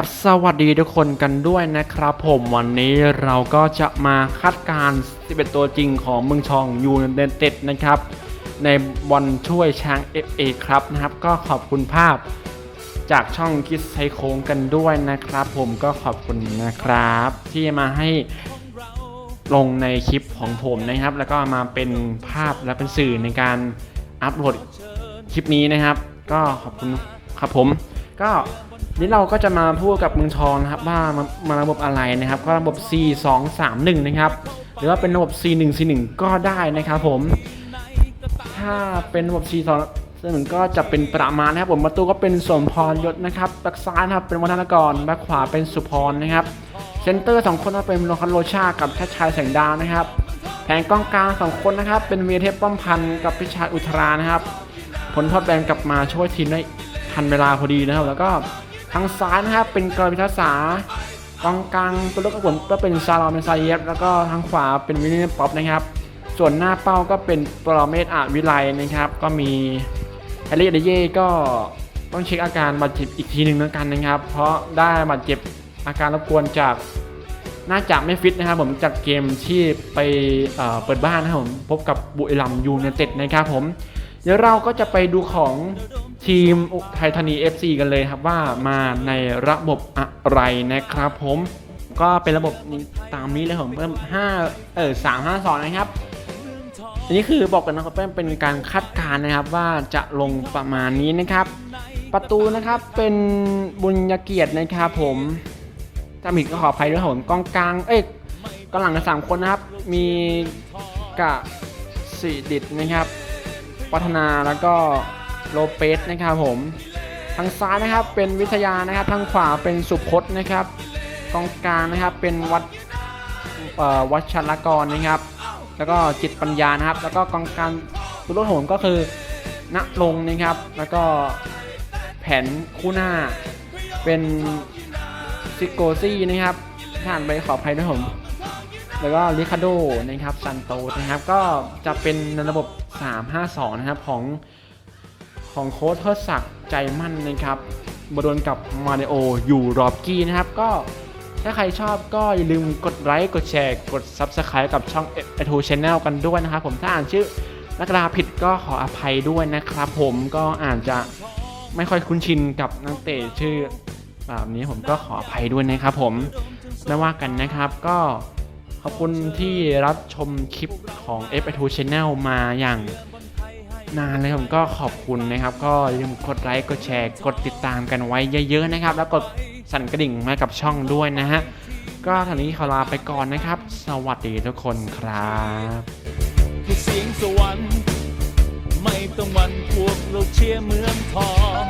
กับสวัสดีทุกคนกันด้วยนะครับผมวันนี้เราก็จะมาคาดการณ์11 ตัวจริงของเมืองชองยูไนเต็ดนะครับ ในบอลช่วยช้าง FA ครับนะครับ ก็ขอบคุณภาพจากช่องคิดไซโค้งกันด้วยนะครับ ผมก็ขอบคุณนะครับ ที่มาให้ลงในคลิปของผมนะครับ แล้วก็มาเป็นภาพและเป็นสื่อในการอัปโหลดคลิปนี้นะครับ ก็ขอบคุณครับผมก็ นี่เราก็จะมาพูดกับเมืองทองนะครับว่ามามาระบบอะไรนะครับก็ระบบ C 2 3 1 นะครับ หรือว่าเป็นระบบ C 1 C 1ก็ได้นะครับผม ถ้าเป็นระบบ C 2ซึ่งก็จะเป็นประมาณนะครับผมประตูก็เป็นสมพรยศนะครับแบ็กซ้ายนะครับเป็นวัฒนกรแบ็กขวาเป็นสุพรนะครับเซนเตอร์สองคนก็เป็นโลคันโรชากับชาชายแสงดาวนะครับ แผงกองกลางสองคนนะครับ เป็นเวียเทพป้อมพันธ์กับพิชายอุทรานะครับ ผลทดแบนกลับมาช่วยทีมได้ทันเวลาพอดีนะครับ แล้วก็ ทางซ้ายนะครับเป็นกรพิทักษากองกลางตัวลูกกระผมก็เป็นซาลอมเมนซาเยฟแล้วก็ทางขวาเป็นวินเนป๊อปนะครับ ส่วนหน้าเป้าก็เป็นปรเมศอาวิไลนะครับ ก็มีแฮร์รี่เดเย่ก็ต้องเช็คอาการบาดเจ็บอีกทีหนึ่งแล้วกันนะครับ เพราะได้บาดเจ็บอาการรบกวนจากน่าจะไม่ฟิตนะครับผมจากเกมที่ไปเเปิดบ้านนะครับผมพบกับบุรีรัมย์ยูไนเต็ดนะครับผม เดี๋ยวเราก็จะไปดูของ ทีมอุทัยธานี FC กันเลยครับว่ามาในระบบอะไรนะครับผมก็เป็นระบบนี้ตามนี้เลยผมเพิ่ม5เออ3 5 2 นะครับ อันนี้คือบอกกันนะครับเป็นการคาดการณ์นะครับว่าจะลงประมาณนี้นะครับ ประตูนะครับเป็นบุญญเกียรตินะครับผมถ้าผิดก็ขออภัยด้วยผมกองกลางเอ้ยกองหลังกันสามคนนะครับ มีกะสิดิตนะครับ วัฒนาแล้วก็ โลเปสนะครับผมทางซ้ายนะครับเป็นวิทยานะครับทางขวาเป็นสุพจน์นะครับกองกลางนะครับเป็นวัดวัชรกรนะครับ แล้วก็จิตปัญญานะครับ แล้วก็กองกลางตัวรถโหนก็คือณลงค์นะครับ แล้วก็แผนคู่หน้าเป็นซิโกซี่นะครับท่านไปขออภัยด้วยผมแล้วก็ลิคาโดนะครับซันโตนะครับ ก็จะเป็นในระบบ 352 นะครับของ ของโค้ชเทิดศักดิ์ใจมั่นนะครับมาดวลกับมาริโออยู่รอบกี้นะครับ ก็ถ้าใครชอบก็อย่าลืมกดไลค์กดแชร์ กด Subscribe กับช่อง a อ c h a n n e l กันด้วยนะครับผมถ้าอ่านชื่อนักดาผิดก็ขออภัยด้วยนะครับผมก็อาจจะไม่ค่อยคุ้นชินกับนักเตะชื่อแบบนี้ผมก็ขออภัยด้วยนะครับผมไม่ว่ากันนะครับก็ขอบคุณที่รับชมคลิปของ F2 Channel มาอย่าง นานเลยผมก็ขอบคุณนะครับ ก็อย่าลืมกดไลค์กดแชร์กดติดตามกันไว้เยอะๆนะครับ แล้วกดสั่นกระดิ่งมากับช่องด้วยนะฮะก็ทางนี้ขอลาไปก่อนนะครับ สวัสดีทุกคนครับคือเสียงสวรรค์ไม่ต้องวันพวกเราเชียร์เมืองทอง